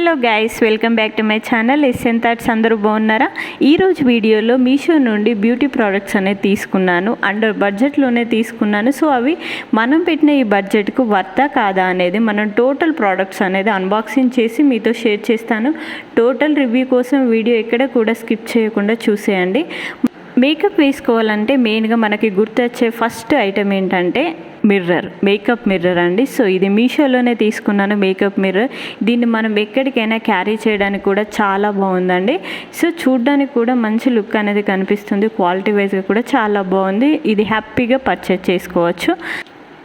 Hello guys welcome back to my channel S N thoughts అందరూ బాగున్నారా? ఈరోజు వీడియోలో మీషో నుండి బ్యూటీ ప్రోడక్ట్స్ అనేది తీసుకున్నాను. అండర్ బడ్జెట్లోనే తీసుకున్నాను. సో అవి మనం పెట్టిన ఈ బడ్జెట్కు వర్తా కాదా అనేది మనం టోటల్ ప్రోడక్ట్స్ అనేది అన్బాక్సింగ్ చేసి మీతో షేర్ చేస్తాను. టోటల్ రివ్యూ కోసం వీడియో ఎక్కడ కూడా స్కిప్ చేయకుండా చూసేయండి. మేకప్ వేసుకోవాలంటే మెయిన్గా మనకి గుర్తొచ్చే ఫస్ట్ ఐటమ్ ఏంటంటే మిర్రర్ మేకప్ మిర్రర్ అండి. సో ఇది మీషోలోనే తీసుకున్నాను మేకప్ మిర్రర్ దీన్ని మనం ఎక్కడికైనా క్యారీ చేయడానికి కూడా చాలా బాగుందండి. సో చూడడానికి కూడా మంచి లుక్ అనేది కనిపిస్తుంది. క్వాలిటీ వైజ్గా కూడా చాలా బాగుంది. ఇది హ్యాపీగా పర్చేజ్ చేసుకోవచ్చు.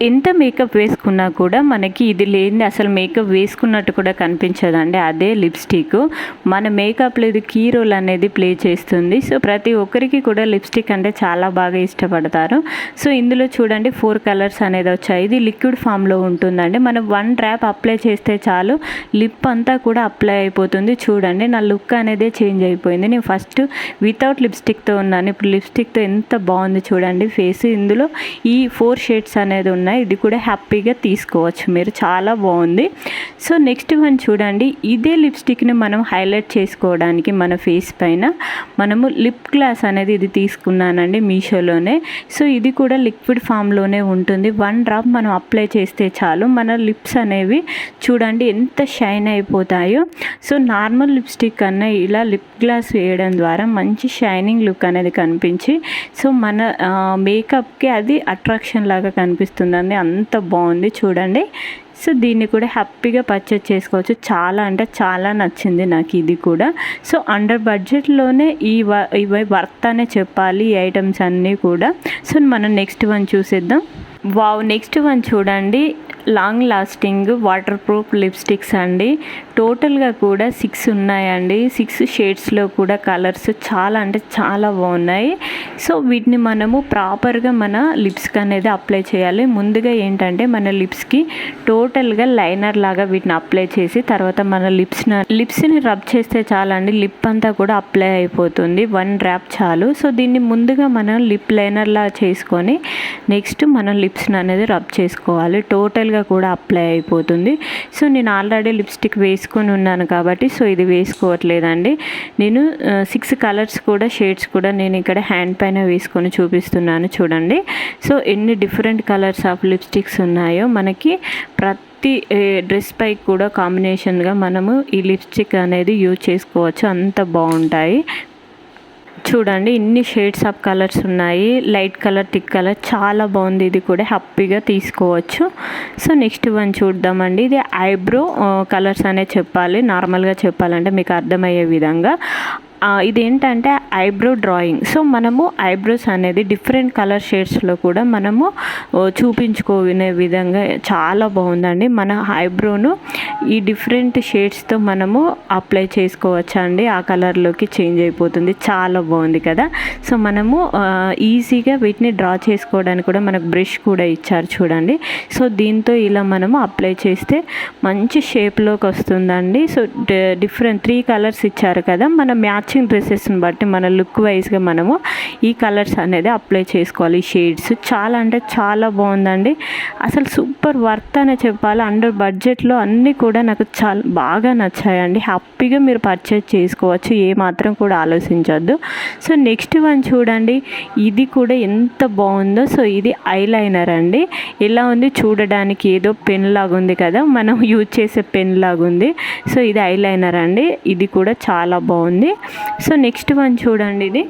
ఎంత మేకప్ వేసుకున్నా కూడా మనకి ఇది లేనిది అసలు మేకప్ వేసుకున్నట్టు కూడా కనిపించదండి. అదే లిప్స్టిక్ మన మేకప్లో ఇది కీ రోల్ అనేది ప్లే చేస్తుంది. సో ప్రతి ఒక్కరికి కూడా లిప్స్టిక్ అంటే చాలా బాగా ఇష్టపడతారు. సో ఇందులో చూడండి ఫోర్ కలర్స్ అనేది వచ్చాయి. ఇది లిక్విడ్ ఫామ్లో ఉంటుందండి. మనం వన్ డ్రాప్ అప్లై చేస్తే చాలు లిప్ అంతా కూడా అప్లై అయిపోతుంది. చూడండి నా లుక్ అనేది చేంజ్ అయిపోయింది. నేను ఫస్ట్ వితౌట్ లిప్స్టిక్తో ఉన్నాను. ఇప్పుడు లిప్స్టిక్తో ఎంత బాగుంది చూడండి ఫేస్ ఇందులో ఈ ఫోర్ షేడ్స్ అనేది ఉన్నాయి ఇది కూడా హ్యాపీగా తీసుకోవచ్చు. మీరు చాలా బాగుంది. సో నెక్స్ట్ వన్ చూడండి. ఇదే లిప్స్టిక్ని మనం హైలైట్ చేసుకోవడానికి మన ఫేస్ పైన మనము లిప్ గ్లాస్ అనేది ఇది తీసుకున్నానండి మీషోలోనే. సో ఇది కూడా లిక్విడ్ ఫామ్లోనే ఉంటుంది. వన్ డ్రాప్ మనం అప్లై చేస్తే చాలు. మన లిప్స్ అనేవి చూడండి ఎంత షైన్ అయిపోతాయో. సో నార్మల్ లిప్స్టిక్ కన్నా ఇలా లిప్ గ్లాస్ వేయడం ద్వారా మంచి షైనింగ్ లుక్ అనేది కనిపించి సో మన మేకప్కి అది అట్రాక్షన్ లాగా కనిపిస్తుంది. ఉందండి అంత బాగుంది చూడండి. సో దీన్ని కూడా హ్యాపీగా పర్చేజ్ చేసుకోవచ్చు. చాలా అంటే చాలా నచ్చింది నాకు ఇది కూడా. సో అండర్ బడ్జెట్లోనే ఈ ఇవి వర్త్ అనే చెప్పాలి ఈ ఐటమ్స్ అన్నీ కూడా. సో మనం నెక్స్ట్ వన్ చూసేద్దాం. వావ్ నెక్స్ట్ వన్ చూడండి. Long lasting waterproof lipsticks అండి. టోటల్గా కూడా సిక్స్ ఉన్నాయండి. సిక్స్ షేడ్స్లో కూడా కలర్స్ చాలా అంటే చాలా బాగున్నాయి. సో వీటిని మనము ప్రాపర్గా మన లిప్స్కి అనేది అప్లై చేయాలి. ముందుగా ఏంటంటే మన లిప్స్కి టోటల్గా లైనర్ లాగా వీటిని అప్లై చేసి తర్వాత మన లిప్స్ లిప్స్ని రబ్ చేస్తే చాలండి. లిప్ అంతా కూడా అప్లై అయిపోతుంది. వన్ ర్యాప్ చాలు. సో దీన్ని ముందుగా మనం లిప్ లైనర్లా చేసుకొని నెక్స్ట్ మనం లిప్స్ని అనేది రబ్ చేసుకోవాలి. టోటల్గా కూడా అప్లై అయిపోతుంది. సో నేను ఆల్రెడీ లిప్స్టిక్ వేసుకొని ఉన్నాను కాబట్టి సో ఇది వేసుకోవట్లేదండి. నేను సిక్స్ కలర్స్ కూడా షేడ్స్ కూడా నేను ఇక్కడ హ్యాండ్ పైన వేసుకొని చూపిస్తున్నాను చూడండి. సో ఎన్ని డిఫరెంట్ కలర్స్ ఆఫ్ లిప్స్టిక్స్ ఉన్నాయో మనకి ప్రతి డ్రెస్ పై కూడా కాంబినేషన్గా మనము ఈ లిప్స్టిక్ అనేది యూజ్ చేసుకోవచ్చు. అంత బాగుంటాయి. చూడండి ఇన్ని షేడ్స్ ఆఫ్ కలర్స్ ఉన్నాయి. లైట్ కలర్ టిక్ కలర్ చాలా బాగుంది. ఇది కూడా హ్యాపీగా తీసుకోవచ్చు. సో నెక్స్ట్ వన్ చూద్దామండి. ఇది ఐబ్రో కలర్స్ uh, అనే చెప్పాలి. నార్మల్గా చెప్పాలంటే మీకు అర్థమయ్యే విధంగా. ఇదేంటంటే ఐబ్రో డ్రాయింగ్. సో మనము ఐబ్రోస్ అనేది డిఫరెంట్ కలర్ షేడ్స్లో కూడా మనము చూపించుకునే విధంగా చాలా బాగుందండి. మన ఐబ్రోను ఈ డిఫరెంట్ షేడ్స్తో మనము అప్లై చేసుకోవచ్చు అండి ఆ కలర్లోకి చేంజ్ అయిపోతుంది. చాలా బాగుంది కదా. సో మనము ఈజీగా వీటిని డ్రా చేసుకోవడానికి కూడా మనకు బ్రష్ కూడా ఇచ్చారు చూడండి. సో దీంతో ఇలా మనము అప్లై చేస్తే మంచి షేప్లోకి వస్తుందండి. సో డిఫరెంట్ త్రీ కలర్స్ ఇచ్చారు కదా. మన మ్యాచింగ్ డ్రెస్సెస్ని బట్టి మన లుక్ వైజ్గా మనము ఈ కలర్స్ అనేది అప్లై చేసుకోవాలి. ఈ షేడ్స్ చాలా అంటే చాలా బాగుందండి. అసలు సూపర్ వర్త్ అనే చెప్పాలి. అండర్ బడ్జెట్లో అన్నీ కూడా నాకు చాలా బాగా నచ్చాయండి. హ్యాపీగా మీరు పర్చేజ్ చేసుకోవచ్చు. ఏ మాత్రం కూడా ఆలోచించొద్దు. సో నెక్స్ట్ వన్ చూడండి. ఇది కూడా ఎంత బాగుందో. సో ఇది ఐలైనర్ అండి. ఎలా ఉంది? చూడడానికి ఏదో పెన్ లాగా ఉంది కదా. మనం యూజ్ చేసే పెన్ లాగా ఉంది. సో ఇది ఐలైనర్ అండి. ఇది కూడా చాలా బాగుంది. సో నెక్స్ట్ వన్ చూడండి ఇది.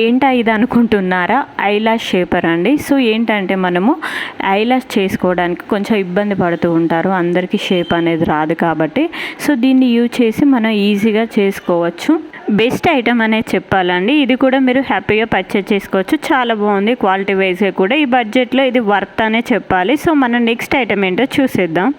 ఏంటా ఇది అనుకుంటున్నారా? ఐలాష్ షేపర్ అండి. సో ఏంటంటే మనము ఐలాష్ చేసుకోవడానికి కొంచెం ఇబ్బంది పడుతూ ఉంటారు. అందరికీ షేప్ అనేది రాదు కాబట్టి. సో దీన్ని యూజ్ చేసి మనం ఈజీగా చేసుకోవచ్చు. బెస్ట్ ఐటమ్ అనేది చెప్పాలండి. ఇది కూడా మీరు హ్యాపీగా పర్చేజ్ చేసుకోవచ్చు. చాలా బాగుంది. క్వాలిటీ వైజ్గా కూడా ఈ బడ్జెట్లో ఇది వర్త్ అనే చెప్పాలి. సో మనం నెక్స్ట్ ఐటమ్ ఏంటో చూసేద్దాం.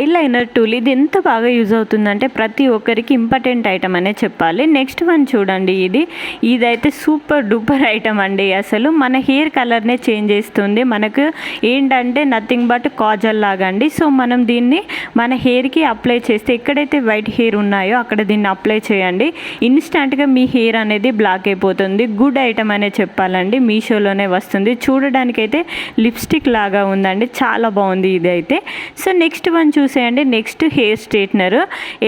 ఎయిర్లైనర్ టూల్ ఇది ఎంత బాగా యూజ్ అవుతుందంటే ప్రతి ఒక్కరికి ఇంపార్టెంట్ ఐటమ్ అనే చెప్పాలి. నెక్స్ట్ వన్ చూడండి ఇది. ఇదైతే సూపర్ డూపర్ ఐటమ్ అండి అసలు. మన హెయిర్ కలర్నే చేంజ్ చేస్తుంది. మనకు ఏంటంటే నథింగ్ బట్ కాజల్ లాగా అండి సో మనం దీన్ని మన హెయిర్కి అప్లై చేస్తే ఎక్కడైతే వైట్ హెయిర్ ఉన్నాయో అక్కడ దీన్ని అప్లై చేయండి. ఇన్స్టంట్గా మీ హెయిర్ అనేది బ్లాక్ అయిపోతుంది. గుడ్ ఐటమ్ అనే చెప్పాలండి. మీషోలోనే వస్తుంది. చూడడానికైతే లిప్స్టిక్ లాగా ఉందండి. చాలా బాగుంది ఇది అయితే సో నెక్స్ట్ వన్ చూ చూసేయండి. Next hair straightener.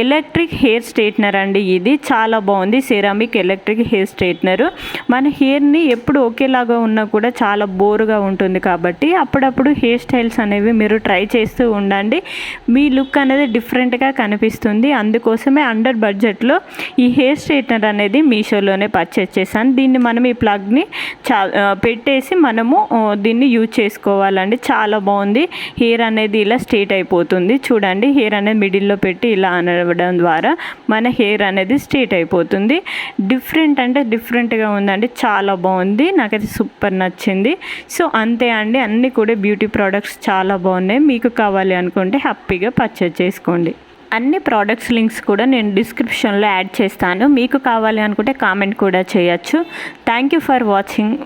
Electric hair straightener అండి ఇది. చాలా బాగుంది. Ceramic electric hair straightener. మన హెయిర్ని ఎప్పుడు ఒకేలాగా ఉన్నా కూడా చాలా బోరుగా ఉంటుంది కాబట్టి అప్పుడప్పుడు హెయిర్ స్టైల్స్ అనేవి మీరు ట్రై చేస్తూ ఉండండి. మీ లుక్ అనేది డిఫరెంట్గా కనిపిస్తుంది. అందుకోసమే అండర్ బడ్జెట్లో ఈ హెయిర్ స్ట్రైట్నర్ అనేది మీషోలోనే పర్చేస్ చేశాను. దీన్ని మనం ఈ ప్లగ్ని చా పెట్టేసి మనము దీన్ని యూజ్ చేసుకోవాలండి. చాలా బాగుంది. హెయిర్ అనేది ఇలా స్ట్రైట్ అయిపోతుంది. చూడండి హెయిర్ అనేది మిడిల్లో పెట్టి ఇలా అనవడం ద్వారా మన హెయిర్ అనేది స్ట్రేట్ అయిపోతుంది. డిఫరెంట్ అంటే డిఫరెంట్గా ఉందండి. చాలా బాగుంది. నాకైతే సూపర్ నచ్చింది. సో అంతే అండి. అన్నీ కూడా బ్యూటీ ప్రోడక్ట్స్ చాలా బాగున్నాయి. మీకు కావాలి అనుకుంటే హ్యాపీగా పర్చేజ్ చేసుకోండి. అన్ని ప్రోడక్ట్స్ లింక్స్ కూడా నేను డిస్క్రిప్షన్లో యాడ్ చేస్తాను. మీకు కావాలి అనుకుంటే కామెంట్ కూడా చేయొచ్చు. Thank you for watching.